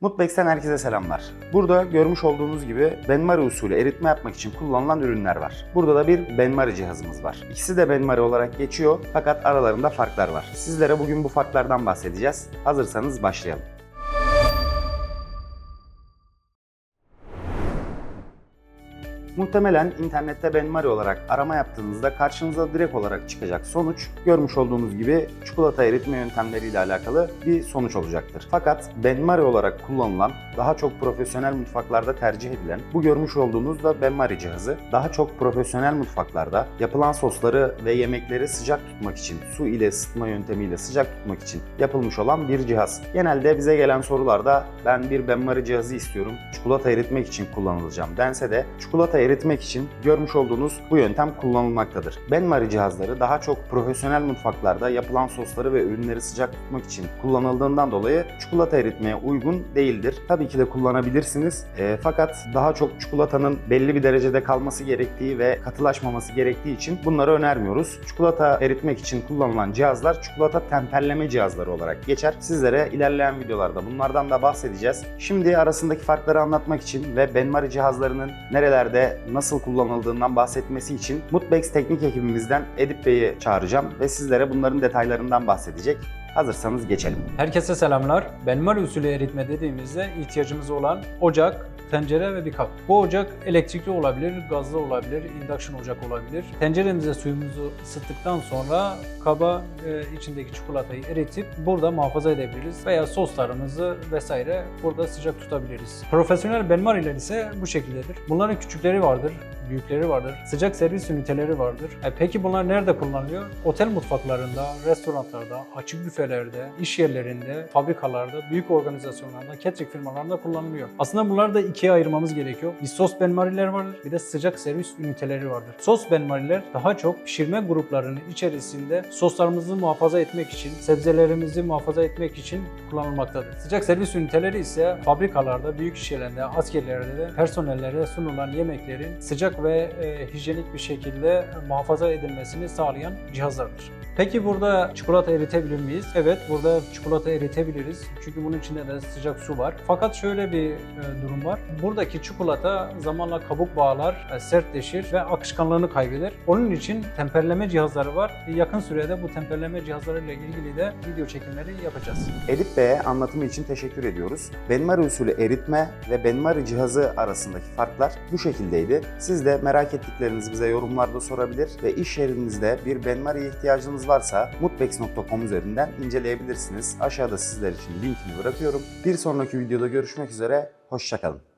Mutbex'ten herkese selamlar. Burada görmüş olduğunuz gibi benmari usulü eritme yapmak için kullanılan ürünler var. Burada da bir benmari cihazımız var. İkisi de benmari olarak geçiyor fakat aralarında farklar var. Sizlere bugün bu farklardan bahsedeceğiz. Hazırsanız başlayalım. Muhtemelen internette benmari olarak arama yaptığınızda karşınıza direkt olarak çıkacak sonuç görmüş olduğunuz gibi çikolata eritme yöntemleriyle alakalı bir sonuç olacaktır. Fakat benmari olarak kullanılan daha çok profesyonel mutfaklarda tercih edilen bu görmüş olduğunuz da benmari cihazı daha çok profesyonel mutfaklarda yapılan sosları ve yemekleri sıcak tutmak için su ile ısıtma yöntemiyle sıcak tutmak için yapılmış olan bir cihaz. Genelde bize gelen sorularda ben bir benmari cihazı istiyorum çikolata eritmek için kullanılacağım dense de çikolata eritmek için görmüş olduğunuz bu yöntem kullanılmaktadır. Benmari cihazları daha çok profesyonel mutfaklarda yapılan sosları ve ürünleri sıcak tutmak için kullanıldığından dolayı çikolata eritmeye uygun değildir. Tabii ki de kullanabilirsiniz E, fakat daha çok çikolatanın belli bir derecede kalması gerektiği ve katılaşmaması gerektiği için bunları önermiyoruz. Çikolata eritmek için kullanılan cihazlar çikolata temperleme cihazları olarak geçer. Sizlere ilerleyen videolarda bunlardan da bahsedeceğiz. Şimdi arasındaki farkları anlatmak için ve benmari cihazlarının nerelerde nasıl kullanıldığından bahsetmesi için Mutbex teknik ekibimizden Edip Bey'i çağıracağım ve sizlere bunların detaylarından bahsedecek. Hazırsanız geçelim. Herkese selamlar. Benmari usulü eritme dediğimizde ihtiyacımız olan ocak, tencere ve bir kap. Bu ocak elektrikli olabilir, gazlı olabilir, induction ocak olabilir. Tenceremize suyumuzu ısıttıktan sonra kaba e, içindeki çikolatayı eritip burada muhafaza edebiliriz veya soslarımızı vesaire burada sıcak tutabiliriz. Profesyonel benmariler ise bu şekildedir. Bunların küçükleri vardır, büyükleri vardır, sıcak servis üniteleri vardır. E peki bunlar nerede kullanılıyor? Otel mutfaklarında, restoranlarda, açık büfelerde, iş yerlerinde, fabrikalarda, büyük organizasyonlarda, catering firmalarında kullanılıyor. Aslında bunları da ikiye ayırmamız gerekiyor. Bir sos benmariler vardır, bir de sıcak servis üniteleri vardır. Sos benmariler daha çok pişirme gruplarının içerisinde soslarımızı muhafaza etmek için, sebzelerimizi muhafaza etmek için kullanılmaktadır. Sıcak servis üniteleri ise fabrikalarda, büyük iş yerlerinde, askerlerde de personellere sunulan yemeklerin sıcak ve e, hijyenik bir şekilde muhafaza edilmesini sağlayan cihazlardır. Peki burada çikolata eritebilir miyiz? Evet, burada çikolata eritebiliriz. Çünkü bunun içinde de sıcak su var. Fakat şöyle bir e, durum var. Buradaki çikolata zamanla kabuk bağlar, e, sertleşir ve akışkanlığını kaybeder. Onun için temperleme cihazları var. Yakın sürede bu temperleme cihazlarıyla ilgili de video çekimleri yapacağız. Edip Bey'e anlatımı için teşekkür ediyoruz. Benmari usulü eritme ve benmari cihazı arasındaki farklar bu şekildeydi. Siz de merak ettiklerinizi bize yorumlarda sorabilir ve iş yerinizde bir benmari ihtiyacınız varsa mutbex.com üzerinden inceleyebilirsiniz. Aşağıda sizler için linkini bırakıyorum. Bir sonraki videoda görüşmek üzere, hoşçakalın.